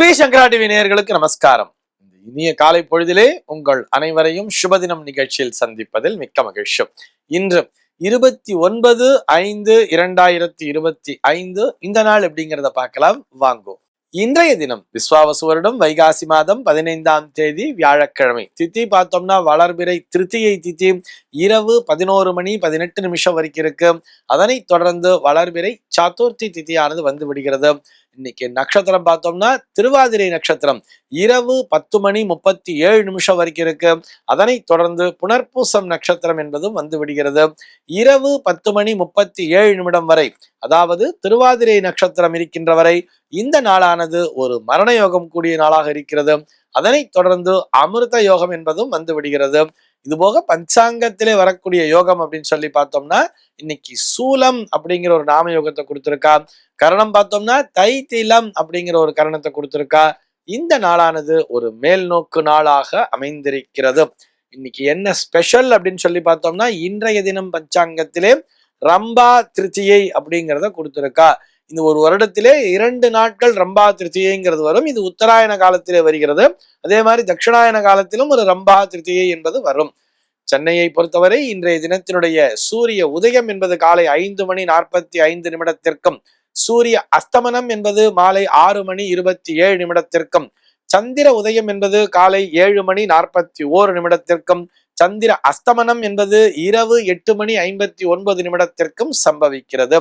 ஸ்ரீ சங்கரா TV நேயர்களுக்கு நமஸ்காரம். இந்த இனிய காலை பொழுதிலே உங்கள் அனைவரையும் சுபதினம் நிகழ்ச்சியில் சந்திப்பதில் மிக்க மகிழ்ச்சி. இன்று இருபத்தி ஒன்பது ஐந்து இரண்டாயிரத்தி இருபத்தி ஐந்து. இந்த நாள் எப்படிங்கிறத பார்க்கலாம். வாங்கோ. இன்றைய தினம் விஸ்வாவசு வருடம் வைகாசி மாதம் பதினைந்தாம் தேதி வியாழக்கிழமை. தித்தி பார்த்தோம்னா வளர்பிறை திருத்தியை தித்தி இரவு பதினோரு மணி பதினெட்டு நிமிஷம் வரைக்கும் இருக்கு. அதனைத் தொடர்ந்து வளர்பிறை சதுர்த்தி தித்தியானது வந்து விடுகிறது. இன்னைக்கு நட்சத்திரம் பார்த்தோம்னா திருவாதிரை நட்சத்திரம். இரவு பத்து மணி முப்பத்தி ஏழு நிமிஷம் வரைக்கும் இருக்கு. அதனை தொடர்ந்து புனர்பூசம் நட்சத்திரம் என்பதும் வந்து விடுகிறது. இரவு பத்து மணி முப்பத்தி ஏழு நிமிடம் வரை அதாவது திருவாதிரை நட்சத்திரம் இருக்கின்ற வரை இந்த நாளானது ஒரு மரண யோகம் கூடிய நாளாக இருக்கிறது. அதனைத் தொடர்ந்து அமிர்த யோகம் என்பதும் வந்து விடுகிறது. இது போக பஞ்சாங்கத்திலே வரக்கூடிய யோகம் அப்படின்னு சொல்லி பார்த்தோம்னா இன்னைக்கு சூலம் அப்படிங்கிற ஒரு நாம யோகத்தை கொடுத்துருக்கா. கரணம் பார்த்தோம்னா தைத்திலம் அப்படிங்கிற ஒரு கரணத்தை கொடுத்துருக்கா. இந்த நாளானது ஒரு மேல் நோக்கு நாளாக அமைந்திருக்கிறது. இன்னைக்கு என்ன ஸ்பெஷல் அப்படின்னு சொல்லி பார்த்தோம்னா இன்றைய தினம் பஞ்சாங்கத்திலே ரம்பா திருச்சியை அப்படிங்கிறத கொடுத்துருக்கா. இந்த ஒரு வருடத்திலே இரண்டு நாட்கள் ரம்பா திருத்தியைங்கிறது வரும். இது உத்தராயண காலத்திலே வருகிறது. அதே மாதிரி தட்சிணாயன காலத்திலும் ஒரு ரம்பா திருத்தியை என்பது வரும். சென்னையை பொறுத்தவரை இன்றைய தினத்தினுடைய சூரிய உதயம் என்பது காலை ஐந்து மணி நாற்பத்தி ஐந்து நிமிடத்திற்கும். சூரிய அஸ்தமனம் என்பது மாலை ஆறு மணி இருபத்தி ஏழு நிமிடத்திற்கும் சந்திர உதயம் என்பது காலை ஏழு மணி நாற்பத்தி ஓரு நிமிடத்திற்கும் சந்திர அஸ்தமனம் என்பது இரவு எட்டு மணி ஐம்பத்தி ஒன்பது நிமிடத்திற்கும் சம்பவிக்கிறது.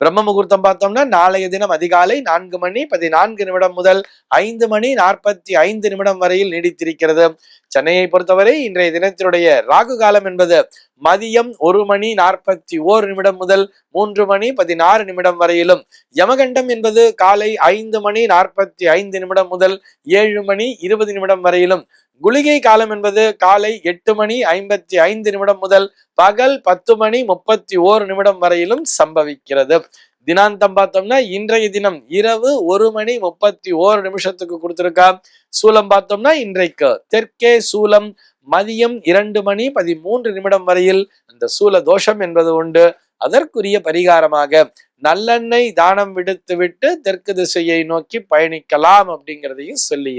பிரம்ம முகூர்த்தம் பார்த்தோம்னா நாளைய தினம் அதிகாலை நான்கு மணி பதினான்கு நிமிடம் முதல் ஐந்து மணி நாற்பத்தி ஐந்து நிமிடம் வரையில் நீடித்திருக்கிறது. சென்னையை பொறுத்தவரை இன்றைய தினத்தினுடைய ராகு காலம் என்பது மதியம் ஒரு மணி நாற்பத்தி ஓரு நிமிடம் முதல் மூன்று மணி பதினாறு நிமிடம் வரையிலும். யமகண்டம் என்பது காலை ஐந்து மணி நாற்பத்தி ஐந்து நிமிடம் முதல் ஏழு மணி இருபது நிமிடம் வரையிலும். குளிகை காலம் என்பது காலை எட்டு மணி ஐம்பத்தி ஐந்து நிமிடம் முதல் பகல் பத்து மணி முப்பத்தி ஓரு நிமிடம் வரையிலும் சம்பவிக்கிறது. தினாந்தம் பார்த்தோம்னா இன்றைய தினம் இரவு ஒரு மணி முப்பத்தி ஓரு நிமிஷத்துக்கு கொடுத்துருக்கா. சூலம் பார்த்தோம்னா இன்றைக்கு தெற்கே சூலம் மதியம் இரண்டு மணி பதிமூன்று நிமிடம் வரையில் அந்த சூல தோஷம் என்பது உண்டு. அதற்குரிய பரிகாரமாக நல்லெண்ணெய் தானம் விடுத்து விட்டு தெற்கு திசையை நோக்கி பயணிக்கலாம் அப்படிங்கிறதையும் சொல்லி